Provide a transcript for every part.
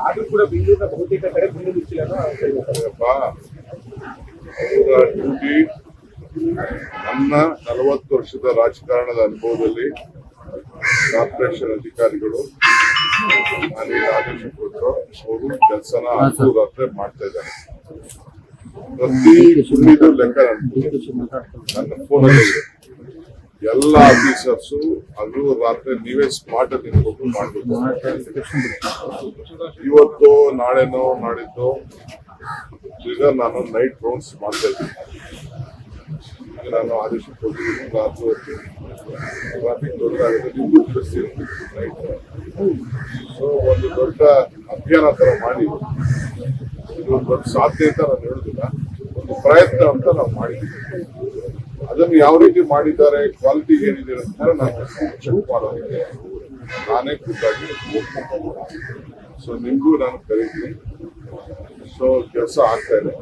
ಆದ್ರೂ ಕೂಡ ಬೆಂಗಳೂರಿನ ಬಹುತೇಕ ಕಡೆ ಮುಚ್ಚಿಲ್ಲ ನನ್ನ ನಲವತ್ತು ವರ್ಷದ ರಾಜಕಾರಣದ ಅನುಭವದಲ್ಲಿ ಕಾರ್ಪೊರೇಷನ್ ಅಧಿಕಾರಿಗಳು ನಾನೇನು ಆದೇಶ ಕೊಟ್ಟರು ಅವರು ಕೆಲಸನ ರಾತ್ರಿ ಮಾಡ್ತಾ ಇದ್ದಾರೆ ಪ್ರತಿ ಸುಳ್ಳಿದು ಲೆಕ್ಕ ನನ್ಗೆ ನನ್ನ ಫೋನಲ್ಲಿ ಇದೆ. ಎಲ್ಲ ಆಫೀಸರ್ಸು ಅದು ರಾತ್ರಿ ನೀವೇ ಸ್ಮಾರ್ಟ್ ಅಲ್ಲಿ ನಿಂತ್ಕೊಂಡು ಮಾಡಬೇಕು. ಇವತ್ತು, ನಾಳೆನೋ ನಾಡಿದ್ದು, ಈಗ ನಾನು ನೈಟ್ ರೌಂಡ್ಸ್ ಮಾಡ್ತಾ ಇದ್ದೀನಿ. ನಾನು ಆದೇಶ ಕೊಟ್ಟಿದ್ದೀನಿ ರಾತ್ರಿ ಹೊತ್ತು. ಟ್ರಾಫಿಕ್ ದೊಡ್ಡದಾಗುತ್ತೆ ನೈಟ್ ಸೊ ಒಂದು ದೊಡ್ಡ ಅಭಿಯಾನ ಥರ ಮಾಡಿ, ಇದು ದೊಡ್ಡ ಸಾಧ್ಯ ಅಂತ ನಾನು ಹೇಳುದಿಲ್ಲ. ಒಂದು ಪ್ರಯತ್ನ ಅಂತ ನಾವು ಮಾಡಿದ್ದೀವಿ. ಅದನ್ನು ಯಾವ ರೀತಿ ಮಾಡಿದ್ದಾರೆ ಕ್ವಾಲಿಟಿ ಏನಿದೆ ಅಂತ ನಾನು ನಾನೇ ಖುದ್ದಾಗಿ ಸೊ ನಿಮಗೂ ನಾನು ಕರೀತೀನಿ. ಸೊ ಕೆಲಸ ಆಗ್ತಾ ಇದೆ.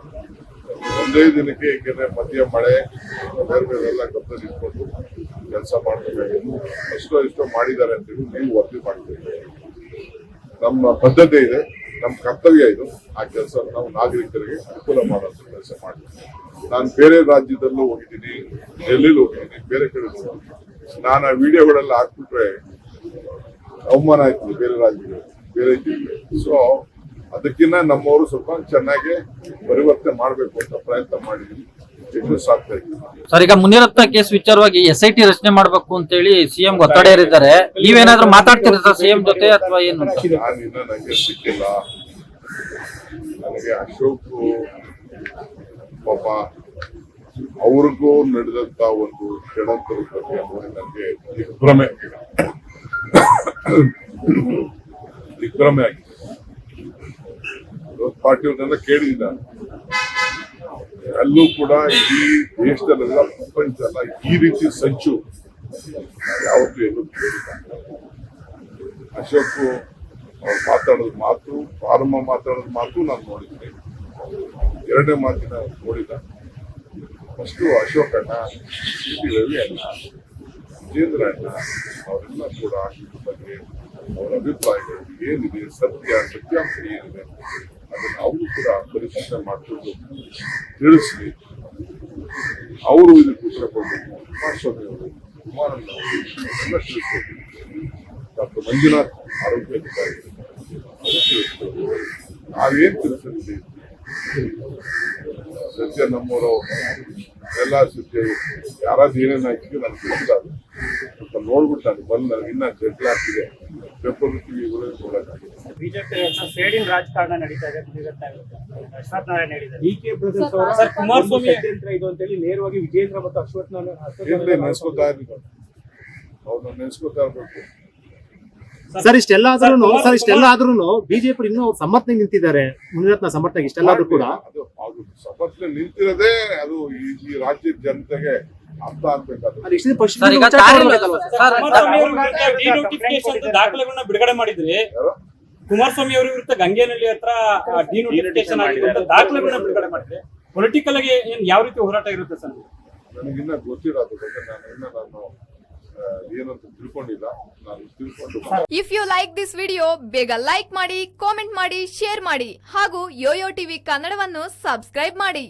ಒಂದೇ ದಿನಕ್ಕೆ ಏಕೆಂದ್ರೆ ಮಧ್ಯ ಮಳೆ ಬೇರೆ ಬೇರೆ ಎಲ್ಲ ಗಮನ ಇಟ್ಕೊಂಡು ಕೆಲಸ ಮಾಡಬೇಕಾಗಿತ್ತು ಎಷ್ಟೋ ಎಷ್ಟೋ ಮಾಡಿದ್ದಾರೆ ಅಂತೇಳಿ ನೀವು ವರದಿ ಮಾಡ್ತೀವಿ ನಮ್ಮ ಬದ್ಧತೆ ಇದೆ. ನಮ್ಮ ಕರ್ತವ್ಯ ಇದು. ಆ ಕೆಲಸ ನಾವು ನಾಗರಿಕರಿಗೆ ಅನುಕೂಲ ಮಾಡುವಂತ ಕೆಲಸ ಮಾಡ್ತೀವಿ. ನಾನು ಬೇರೆ ರಾಜ್ಯದಲ್ಲೂ ಹೋಗಿದ್ದೀನಿ, ಡೆಲ್ಲಿಲಿ ಹೋಗಿದ್ದೀನಿ, ಬೇರೆ ಕಡೆ ನಾನು ಆ ವಿಡಿಯೋಗಳೆಲ್ಲ ಹಾಕ್ಬಿಟ್ರೆ ಅವಮಾನ ಆಯ್ತು ಬೇರೆ ರಾಜ್ಯಗಳು ಬೇರೆ ಜಿಲ್ಲೆ ಸೊ ಅದಕ್ಕಿಂತ ನಮ್ಮವರು ಸ್ವಲ್ಪ ಚೆನ್ನಾಗಿ ಪರಿವರ್ತನೆ ಮಾಡಬೇಕು ಅಂತ ಪ್ರಯತ್ನ ಮಾಡಿದ್ದೀನಿ ಸರ್, ಈಗ ಮುನಿರತ್ನ ಕೇಸ್ ವಿಚಾರವಾಗಿ ಎಸ್ ಐ ಟಿ ರಚನೆ ಮಾಡ್ಬೇಕು ಅಂತ ಹೇಳಿ ಸಿಎಂ ಒತ್ತಡ ಹೇರಿದ್ದಾರೆ. ನೀವೇನಾದ್ರೂ ಮಾತಾಡ್ತೀರಾ ಸರ್ ಸಿಎಂ ಜೊತೆ ಅಥವಾ ಏನು ಅಂತ? ನಾನು ನನಗೆ ಅಶೋಕ್ ಅವ್ರಿಗೂ ನಡೆದಂತ ಒಂದು ಷಡಂತರ ಬಗ್ಗೆ ನೋಡಿ ನನಗೆ ದಿಗ್ಭ್ರಮೆ ದಿಗ್ಭ್ರಮೆ ಆಗಿದೆ. ಪಾರ್ಟಿಯವ್ರನ್ನೆಲ್ಲ ಕೇಳಿದ ಅಲ್ಲೂ ಕೂಡ ಈ ದೇಶದಲ್ಲೆಲ್ಲ ಪ್ರಪಂಚ ಈ ರೀತಿ ಸಂಚು ಯಾವತ್ತೂ ಕೇಳಿಲ್ಲ. ಅಶೋಕ್ ಅವ್ರು ಮಾತಾಡೋದು ಮಾತು ಪ್ರಾರಂಭ ಮಾತಾಡೋದು ಮಾತು ನಾನು ನೋಡಿದ್ದೀನಿ ಎರಡನೇ ಮಾತಿನ ನೋಡಿದ. ಫಸ್ಟು ಅಶೋಕ್ ಅಣ್ಣ ಟಿ ರವಿ ಅಣ್ಣ, ವಿಜೇಂದ್ರ ಅಣ್ಣ, ಅವರೆಲ್ಲ ಕೂಡ ಇದ್ರ ಬಗ್ಗೆ, ಅವರ ಅಭಿಪ್ರಾಯಗಳು ಏನಿದೆ, ಸತ್ಯ, ಸತ್ಯಾಂಶ ಏನಿದೆ ಅದನ್ನು ಅವರು ಕೂಡ ಪರಿಶೀಲನೆ ಮಾಡಿಕೊಂಡು ತಿಳಿಸಿ ಅವರು ಇದಕ್ಕೆ ಉತ್ತರ ಕೊಡಬೇಕು. ಕುಮಾರಸ್ವಾಮಿ ಅವರು ಎಲ್ಲ ತಿಳಿಸ್ಬೇಕು ಡಾಕ್ಟರ್ ಮಂಜುನಾಥ್ ಆರೋಗ್ಯ ಅಧಿಕಾರಿ ತಿಳಿಸ್ಬೇಕು ನಾವೇನು ತಿಳಿಸಿದ್ವಿ ಸತ್ಯ ನಮ್ಮವರು ಎಲ್ಲ ಸತ್ಯ ಯಾರಾದ್ರೂ ಏನೇನು ಹಾಕಿದ್ರು ನನಗೆ ಗೊತ್ತಿಲ್ಲ ಸ್ವಲ್ಪ ನೋಡ್ಬಿಟ್ಟು ಬಂದ ಇನ್ನ ಆಗ್ತಿದೆ. ಪೇಪರ್ ನೋಡಕ್ಕಾಗಿದೆ ಬಿಜೆಪಿ ಸೇಡಿನ ರಾಜಕಾರಣ ನಡೀತಾ ಇದೆ ಮುನಿರತ್ನ ವಿರುದ್ಧ. ಅಶ್ವಥ್ ನಾರಾಯಣ ಹೇಳಿದ್ದಾರೆ. ಡಿ ಕೆ ಬ್ರದರ್ಸ್ ಅವರ ಸರ್, ಕುಮಾರಸ್ವಾಮಿ- ಷಡ್ಯಂತ್ರ ಇದು ಅಂತೇಳಿ ನೇರವಾಗಿ ವಿಜೇಂದ್ರ ಮತ್ತು ಅಶ್ವಥ್ ನಾರಾಯಣ ಅಶ್ವಥ್ ಏನ್ರಿ ನಾರಾಯಣ ನೆನ್ಸ್ಕೊತಾ ಇರ್ಬೇಕು ಅವ್ರನ್ನ ನೆನ್ಸ್ಕೊತಾ ಇರ್ಬೇಕು ಸರ್ ಇಷ್ಟೆಲ್ಲ ಆದ್ರೂ ಸರ್ ಇಷ್ಟೆಲ್ಲ ಆದ್ರೂ ಬಿಜೆಪಿ ಇನ್ನೂ ಸಮರ್ಥನೆ ನಿಂತಿದ್ದಾರೆ. ಮುನಿರತ್ನ ಸಮರ್ಥನೆ ಇಷ್ಟೆಲ್ಲ ಆದ್ರೂ ಕೂಡ. ಅದು ಅದು ಸಮರ್ಥನೆ ನಿಂತಿರೋದೇ ಅದು ಈ ರಾಜ್ಯದ ಜನತೆಗೆ ಅರ್ಥ ಆಗ್ಬೇಕಾದ್ರೆ ಅಂತ ದಾಖಲೆಗಳನ್ನ ಬಿಡುಗಡೆ ಮಾಡಿದ್ರೆ ಕುಮಾರಸ್ವಾಮಿ ಅವರ ವಿರುದ್ಧ ಗಂಗೇನಹಳ್ಳಿ ಹತ್ರ ಡಿನೋಟಿಫಿಕೇಶನ್ ಆಗಿರುವಂತ ದಾಖಲೆಗಳನ್ನ ಬಿಡುಗಡೆ ಮಾಡಿದ್ರೆ ಪೊಲಿಟಿಕಲ್ ಆಗಿ ಏನ್ ಯಾವ ರೀತಿ ಹೋರಾಟ ಇರುತ್ತೆ ಸರ್? ನನಗಿನ್ನ ಗೊತ್ತಿರೋದು ಬಗ್ಗೆ ನಾನು ಇನ್ನ ನಾನು ಏನಂತ ತಿಳ್ಕೊಂಡಿಲ್ಲ. ನಾನು ತಿಳ್ಕೊಂಡು if you like this video ಬೇಗ ಲೈಕ್ ಮಾಡಿ ಕಾಮೆಂಟ್ ಮಾಡಿ ಶೇರ್ ಮಾಡಿ ಹಾಗೂ ಯೋಯೋ ಟಿವಿ ಕನ್ನಡವನ್ನು ಸಬ್ಸ್ಕ್ರೈಬ್ ಮಾಡಿ.